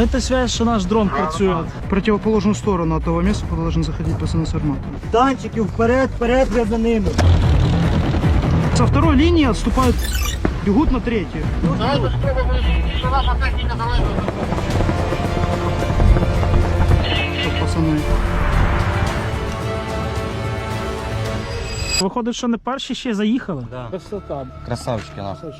Дайте связь, що наш дрон працює. В противоположную сторону от того места куда должен заходить ПСНС армата. Танчиків вперед, вперед, ви за ними. Со второй линии отступают, бегут на третью. Что, пацаны? Виходить, що не перші ще заїхали? Да. Красота. Красавчики нахуй.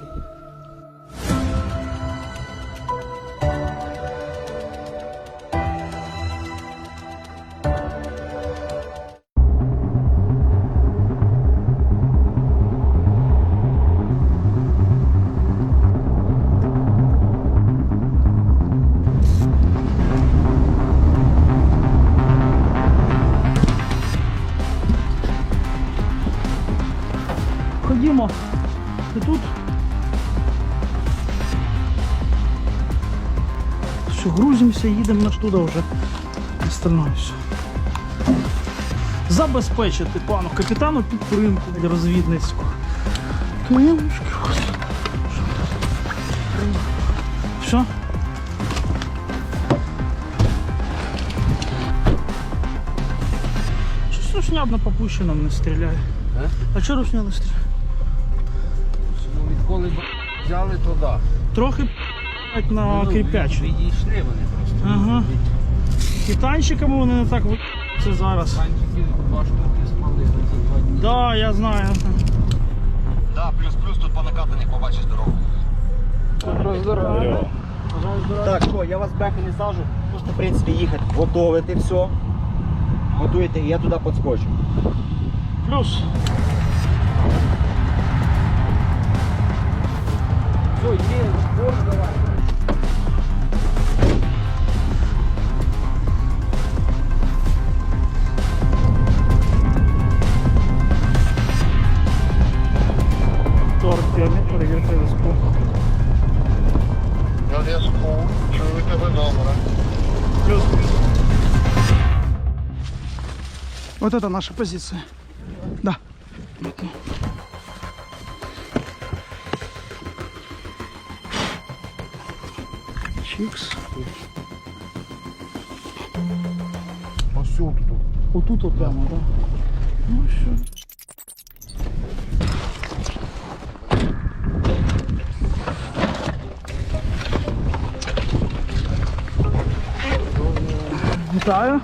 Все, грузимося, їдемо на туди вже. Остальное все. Забезпечити пану капітану підтримку для розвідницьку. Все? Щось рушня на попущеному не стріляє. А чого рушня не стріляє? Відколи б взяли, то да. Трохи п***ять на кріпячу. Відійшли вони просто. Ага. Китайчиками вони не так це зараз. Панчики два штуки спалили за два дні. Да, я знаю. Да, плюс-плюс тут по накатаних побачиш дорогу. Так, що, я вас бехи не сажу. Можете, в принципі, їхати, готовити все. Готуєте, і я туди підскочу. Плюс. Вот это наша позиция. Да. Чикс. Ось тут. Отут от прямо, так. Да. Ну що. Вітаю.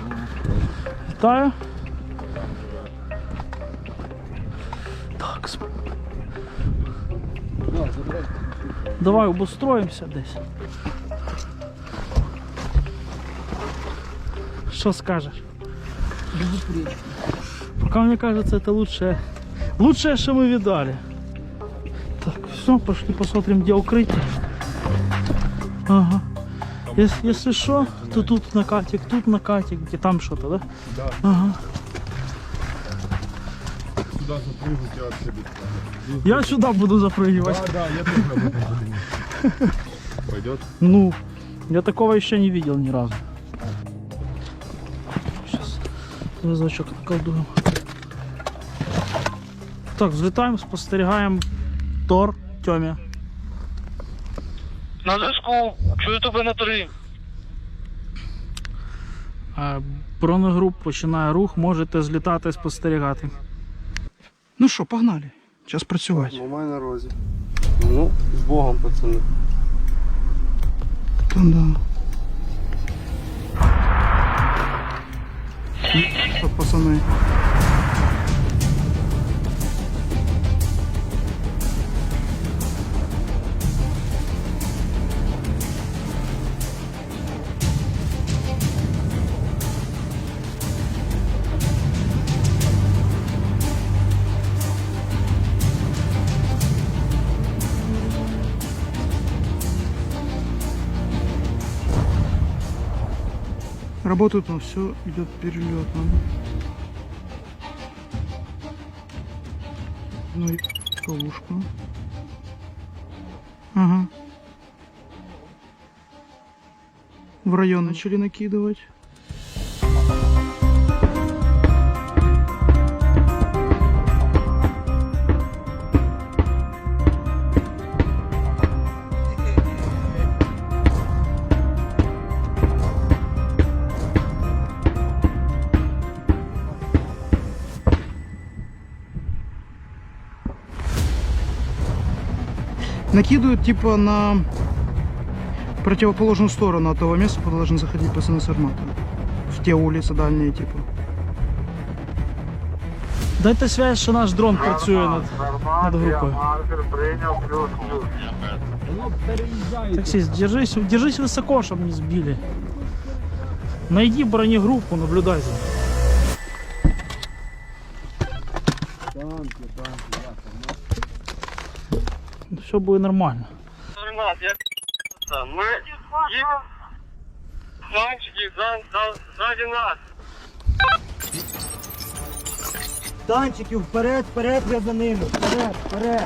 Вітаю. Так. сп- Давай обустроїмося десь. Що скажеш? Пока мне кажется, это лучшее. Лучшее, что мы видали. Так, все, пошли посмотрим, где укрытие. Ага. Если, если что, то тут накатик, тут накатик, где там что-то, да? Да. Ага. Сюда запрыгнуть и вообще без Я сюда буду запрыгивать. Да, да, я тоже об этом подумал. Пойдет? Ну, я такого еще не видел ни разу. Сейчас зв'язочок наколдуємо. Так, злітаємо, спостерігаємо Тор Тьомі. На зв'язку, чую тебе на три. Е, Бронегруп починає рух, можете злітати, спостерігати. Ну що, погнали. Час працювати. Мамай на розі. Ну, з Богом, пацани. Та да. Що, пацани? Работают, но все идет перелетно. Ну и ловушку. Ага. В район начали накидывать. накидывают типа на противоположную сторону от того места, куда должен заходить пацаны с армата. В те улицы дальние, типа. Дайте связь, що наш дрон працює над, над групою. Воно переїжджає. Таксист, держись, держись высоко, чтобы не сбили. Найди бронегруппу, наблюдай за ней. Все будет нормально. Ренат, я Ми їдемо. Танчики за, за, ззаді нас. Танчиків вперед, вперед, я за ними. Вперед, вперед.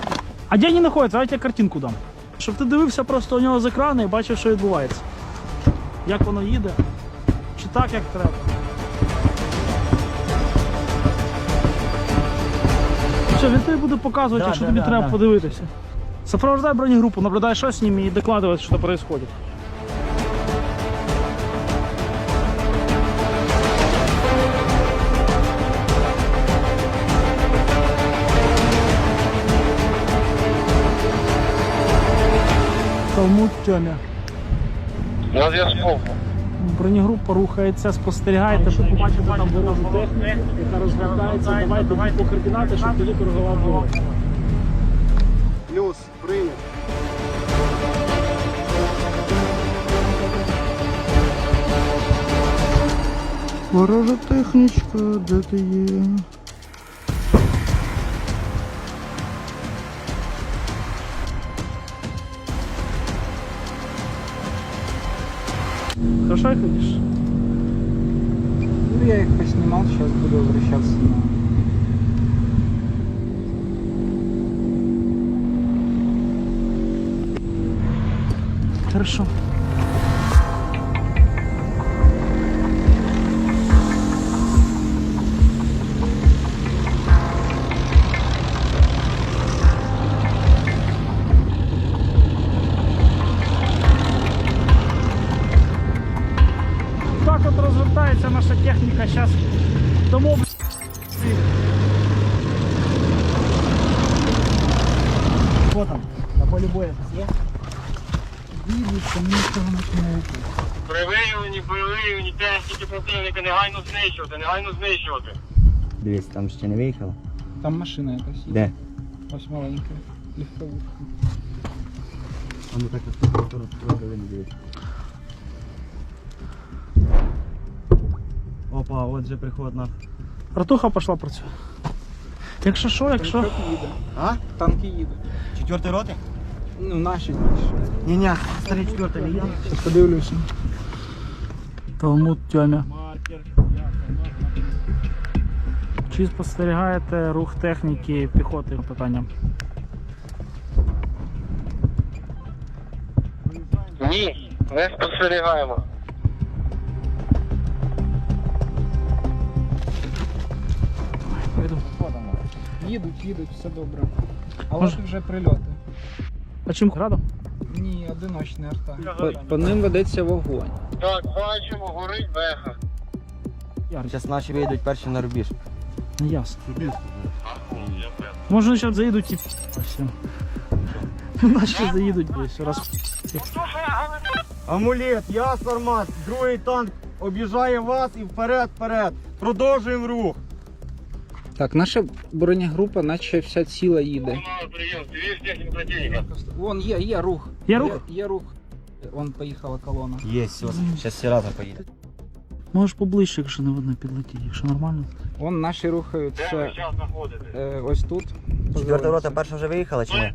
А де вони знаходяться? А я картинку дам. Щоб ти дивився просто у нього з екрану і бачив, що відбувається. Як воно їде, чи так, як треба. Що, він тобі буде показувати, Да, якщо да, тобі да, треба да. подивитися. Сопровождай бронегруппу, наблюдай, що з ними, і докладывай, що происходит. Талмуд Тьомя. На зв'язку. Бронегрупа рухається, спостерігайте, щоб побачити там ворожу техніку, яка розглядається. Давайте давай по координати, щоб тоді коригував ворог. Плюс, прыгнет. Ворожа технічка, де ти є? Хорошо ходиш? Ну, я их поснимал, сейчас буду возвращаться на... Хорошо. Так от розвертається наша техніка. Зараз дамо. Що там? На полі бою є? При виявленні, при виявленні техніки противника негайно знищувати, негайно знищувати. Дивись, там ще не виїхало. Там машина якась є. Де? Ось маленька. Легковушка. А ну так температуру не дивись. Опа, от же приход на. Ратуха пішла працює. Якщо що, якщо. Танк їде. А? Танки їдуть. Четвертий роти? Ну, наші, наші. Ні, ні, старий четвертий їде. Щас подивлюся. Талмуд Тьомя. Чи спостерігаєте рух техніки піхоти питання? Ні, не спостерігаємо. Їдуть, їдуть, все добре. Але Може- тут вже прильоти. А чим градом? Ні, одиночний арта. По, по ним ведеться вогонь. Так, бачимо, горить беха. Зараз наші вийдуть перші на рубіж. Не ясно. Може зараз заїдуть і все. Наші заїдуть десь раз. Амулет, я Сармат, другий танк об'їжджає вас і вперед, вперед. Продовжуємо рух. Так, наша бронегрупа, наче вся ціла їде. Вон є, є рух. Є рух? Є, є рух. Вон поїхала колона. Є, все, зараз сіратор поїде. Можеш поближче, якщо не видно підлетіти, якщо нормально. Вон наші Де ви зараз знаходитесь? е, ось тут. Четверта рота перша вже виїхала чи ні?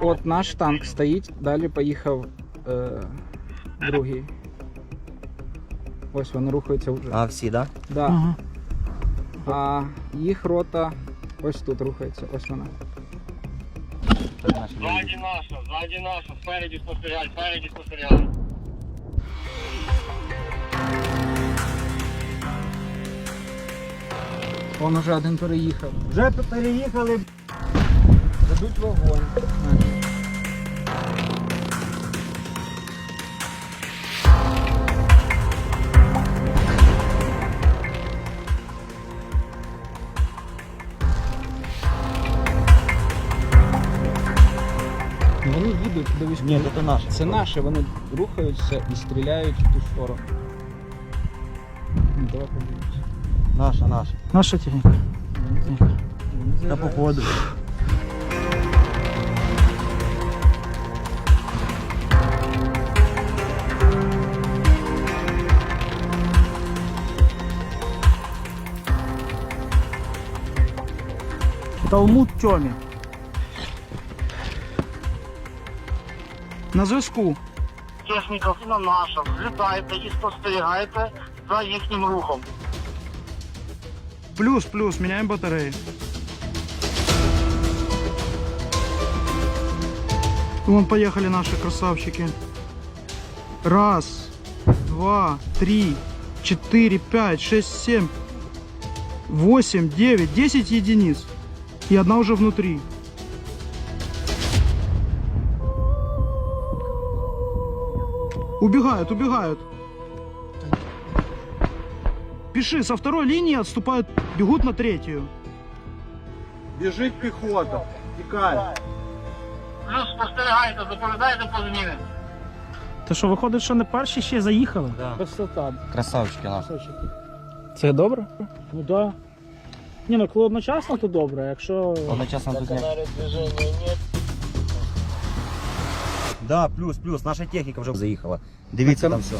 От наш танк стоїть, далі поїхав е, другий. Ось вони рухаються вже. А, всі, так? Да. Ага. А їх рота ось тут рухається, ось вона. Ззаді наша, ззаді наша, спереді спостерігай, спереді спостерігай. Вон уже один переїхав. Вже переїхали. Дадуть вогонь. військові. Ні, це наше. Це наші, вони рухаються і стріляють в ту сторону. Ну, давай подивимось. Наша, наша. Наша техніка. Вони Та заїжджають. походу. Талмуд Тьомі. На зв'язку. Техніка на наша. Злітайте і спостерігайте за їхнім рухом. Плюс, плюс, міняємо батареї. Вон поехали наши красавчики. Раз, два, три, четыре, пять, шесть, семь, восемь, девять, десять единиц. И одна уже внутри. Убегают, убегают. Пиши, со второй линии отступают, бегут на третью. Біжить піхота. Тікає. Плюс спостерігайте, доповідайте по зміни. Ти що, виходить, що не перші ще заїхали? Висота. Красавчики наші. Це добре? Ну так. Да. Ні, ну коли одночасно, то добре, якщо. Одночасно тут не... Да, плюс, плюс. Наша техніка вже заїхала. Дивіться там все.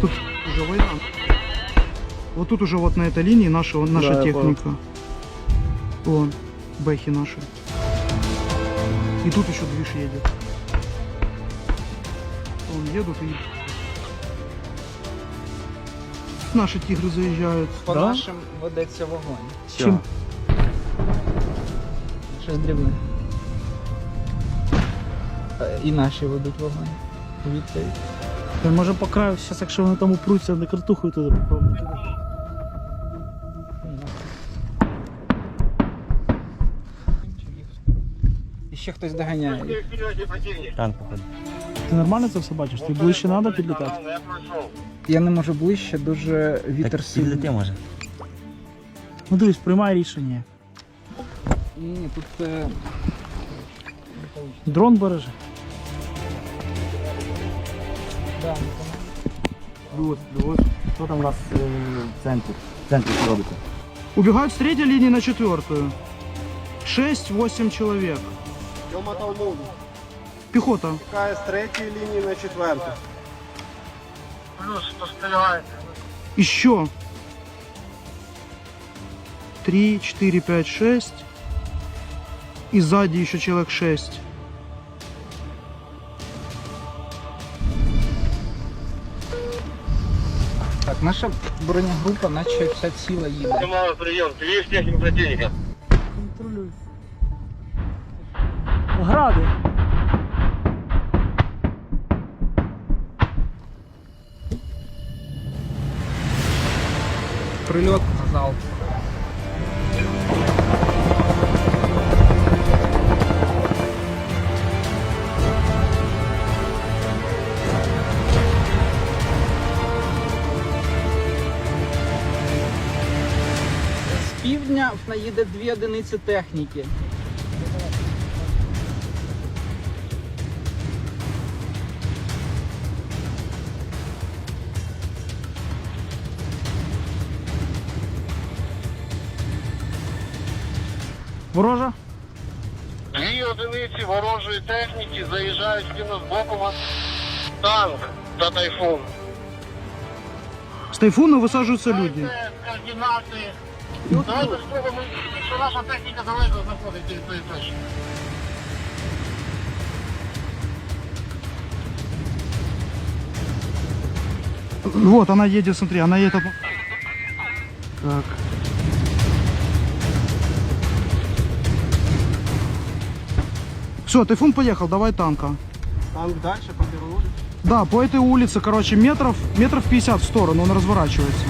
Тут уже война. Вот тут уже вот на этой линии наша, наша Да, я техника. Вон, бэхи наши. И тут еще движ едет. Вон едут и... Наши тигры заезжают. По Да? нашим ведеться вогонь. Чим? Щось дрібне. Е, І наші ведуть вогонь. Відповідь. Та може по краю, зараз, якщо вони там упруться, не картухою туди попробуйте. І ще хтось доганяє. походу. Ти нормально це все бачиш? Ти ближче треба підлітати? Я не можу ближче, дуже вітер Так сильний. підлети може. Ну дивись, приймай рішення. Ні, ні, тут е, Дрон бережи. да, Плюс, плюс. Що там у нас е, в центрі? В центрі що робиться? Убегают с третьей линии на четвертую. 6-8 человек. Тьома Талмуд. Пехота. Тікає з третьої лінії на четверту. Плюс спостерігайте. Еще. 3, 4, 5, 6. И сзади еще человек 6. Так, наша бронегрупа, наче вся ціла їде. Тримали прийом. Ти віж техніку противника. Контролюй. Гради. Дві одиниці техніки. Ворожа? Дві одиниці ворожої техніки заїжджають з боку вас танк та тайфун. С тайфуна высаживаются люди. Це координати. Давайте спробуємо, що наша техніка далеко знаходиться від тої точки. Вот, она едет, смотри, она едет. Так. Все, тайфун поехал, давай танка. Танк далі по Білорусі. Да, по этой улице, короче, метров, метров 50 в сторону, он разворачивается.